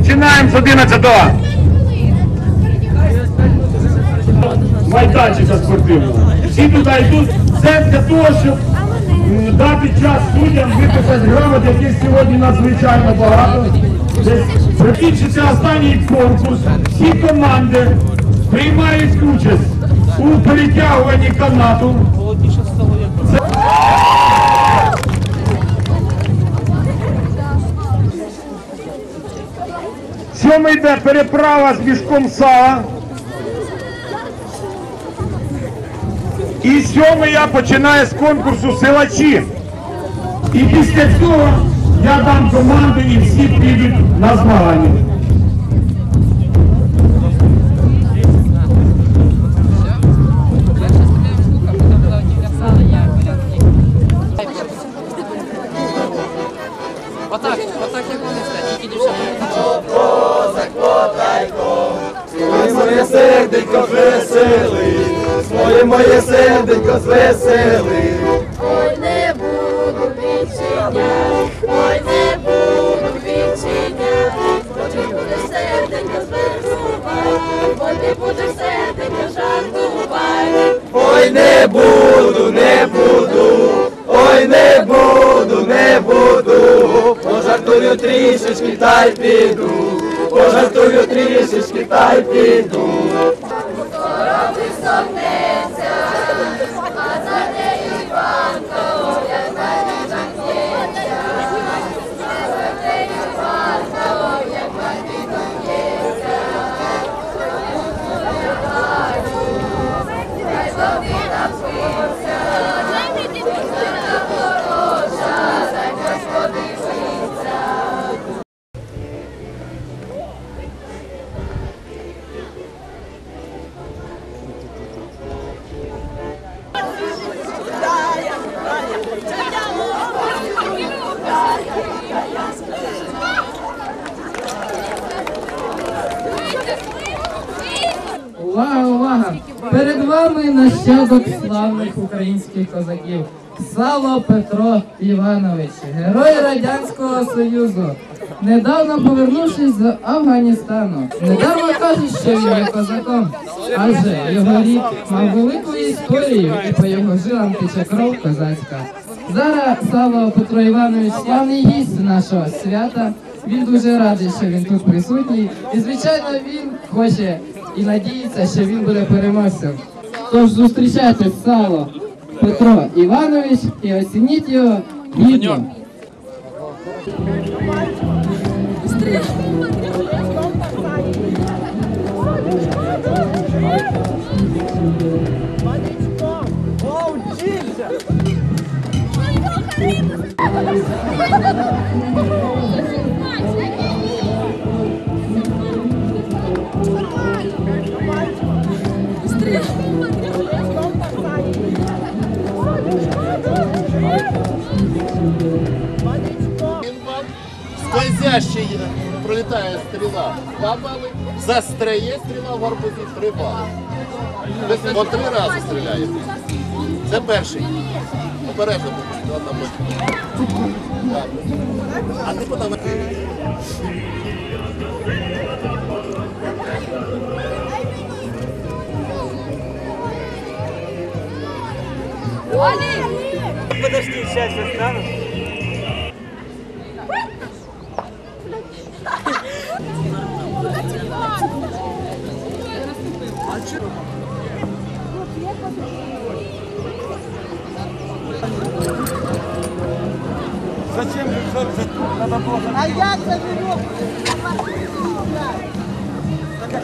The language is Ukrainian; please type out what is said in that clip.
Починаємо з 11-го. Майданчика спортивного. Всі туди йдуть. Це для того, щоб дати час людям виписати грамот, яких сьогодні надзвичайно багато. Закінчиться останній конкурс. Всі команди приймають участь у перетягуванні канату. Сьоме йде переправа з мішком сала. І сьомий я починаю з конкурсу силачі. І після цього я дам команду і всі підуть на змагання. Моє моє серденько звесели. Ой, не буду відчиняти, ой, не буду відчиняти, бо ти будеш серденько зверсувати, бо ти будеш серденько жартувати. Ой, не буду, не буду, ой, не буду, не буду. Пожартую трішечки та й піду, пожартую трішечки та й піду. Увага, увага! Перед вами нащадок славних українських козаків. Сало Петро Іванович, герой Радянського Союзу. Недавно повернувшись з Афганістану, недармо кажуть, що він є козаком, адже його рік мав велику історію і по його жилам тече кров козацька. Зараз Сало Петро Іванович славний гість нашого свята. Він дуже радий, що він тут присутній. І звичайно він хоче і надіється, що він буде переможцем. Тож зустрічайте сало Петро Іванович і оцініть його гідно. Скользящий пролітає стріла, два бали, застряє стріла в гарбузі, три бали. По три рази стріляєте. Це перший. Обережно. Так. А ти потім... Подожди, сейчас я стану. Зачем же все вже? Надо було... А я заберу. Так,